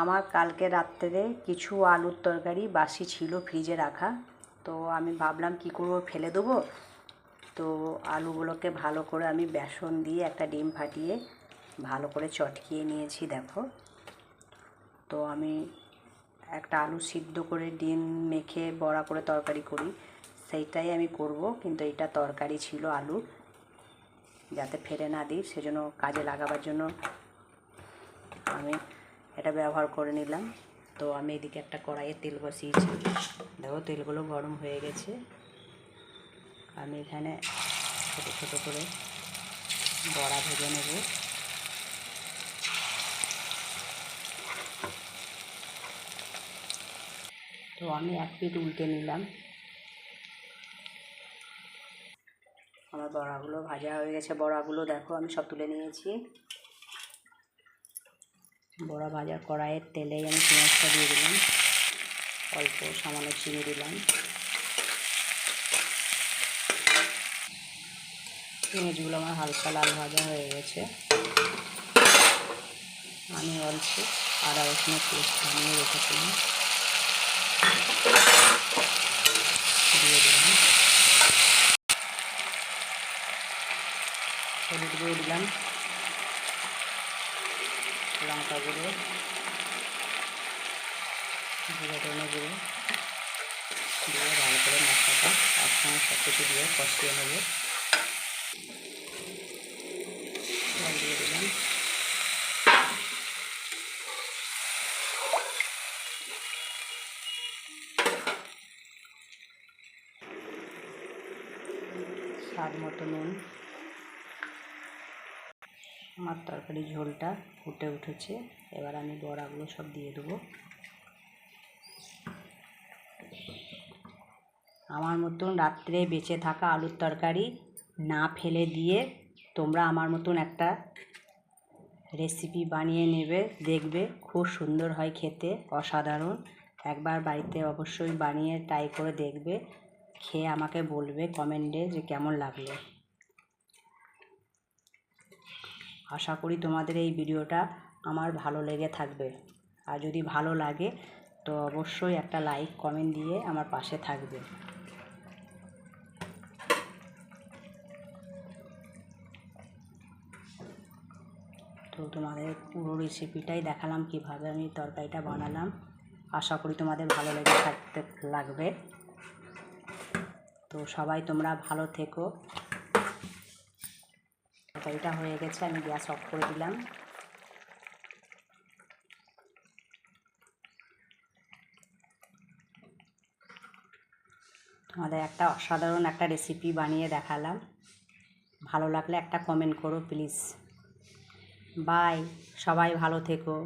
আমার কালকে রাত্রে কিছু আলুর তরকারি বাসি ছিল ফ্রিজে রাখা। তো আমি ভাবলাম কী করব, ফেলে দেবো? তো আলুগুলোকে ভালো করে আমি বেসন দিয়ে একটা ডিম ফাটিয়ে ভালো করে চটকিয়ে নিয়েছি, দেখো। তো আমি একটা আলু সিদ্ধ করে ডিম মেখে বড়া করে তরকারি করি, সেইটাই আমি করব, কিন্তু এটা তরকারি ছিল আলু। যাতে ফেলে না দিই, সেজন্য কাজে লাগাবার জন্য আমি এটা ব্যবহার করে নিলাম। তো আমি এদিকে একটা কড়াইয়ে তেল বসিয়েছি। দেখো, তেলগুলো গরম হয়ে গেছে। আমি এখানে ছোটো ছোটো করে বড়া ভেজে নেব। তো আমি এক পিঠ উল্টে নিলাম। আমার বড়াগুলো ভাজা হয়ে গেছে। বড়াগুলো দেখো, আমি সব তুলে নিয়েছি। বড়া ভাজার কড়াইয়ের তেলে আমি পেঁয়াজটা দিয়ে দিলাম। অল্প সামান্য চিনি দিলাম। পেঁয়াজগুলো আমার হালকা লাল ভাজা হয়ে গেছে। আমি অল্প আদা রসুনের পেস্ট বানিয়ে রেখেছিলাম। দিয়ে দিলাম। হলুদ দিলাম। লঙ্কা গুঁড়ো, জিরে ধনে গুঁড়ো দিয়ে ভালো করে মশলাটা একসঙ্গে সব কিছু দিয়ে কষিয়ে নেব। দিয়ে দিলাম। স্বাদ মতো নুন। আমার তরকারি ঝোলটা ফুটে উঠেছে। এবার আমি বড়াগুলো সব দিয়ে দেবো। আমার মতন রাত্রে বেঁচে থাকা আলুর তরকারি না ফেলে দিয়ে তোমরা আমার মতন একটা রেসিপি বানিয়ে নেবে, দেখবে খুব সুন্দর হয় খেতে, অসাধারণ। একবার বাড়িতে অবশ্যই বানিয়ে ট্রাই করে দেখবে, খেয়ে আমাকে বলবে কমেন্টে যে কেমন লাগল। আশা করি তোমাদের এই ভিডিওটা আমার ভালো লেগে থাকবে। আর যদি ভালো লাগে, তো অবশ্যই একটা লাইক কমেন্ট দিয়ে আমার পাশে থাকবে। তো তোমাদের পুরো রেসিপিটাই দেখালাম কীভাবে আমি তরকারিটা বানালাম। আশা করি তোমাদের ভালো লেগে থাকতে লাগবে। তো সবাই তোমরা ভালো থেকো। তরকারিটা হয়ে গেছে, আমি গ্যাস অফ করে দিলাম। তোমাদের একটা অসাধারণ একটা রেসিপি বানিয়ে দেখালাম। ভালো লাগলে একটা কমেন্ট করো প্লিজ বাই সবাই ভালো থেকো।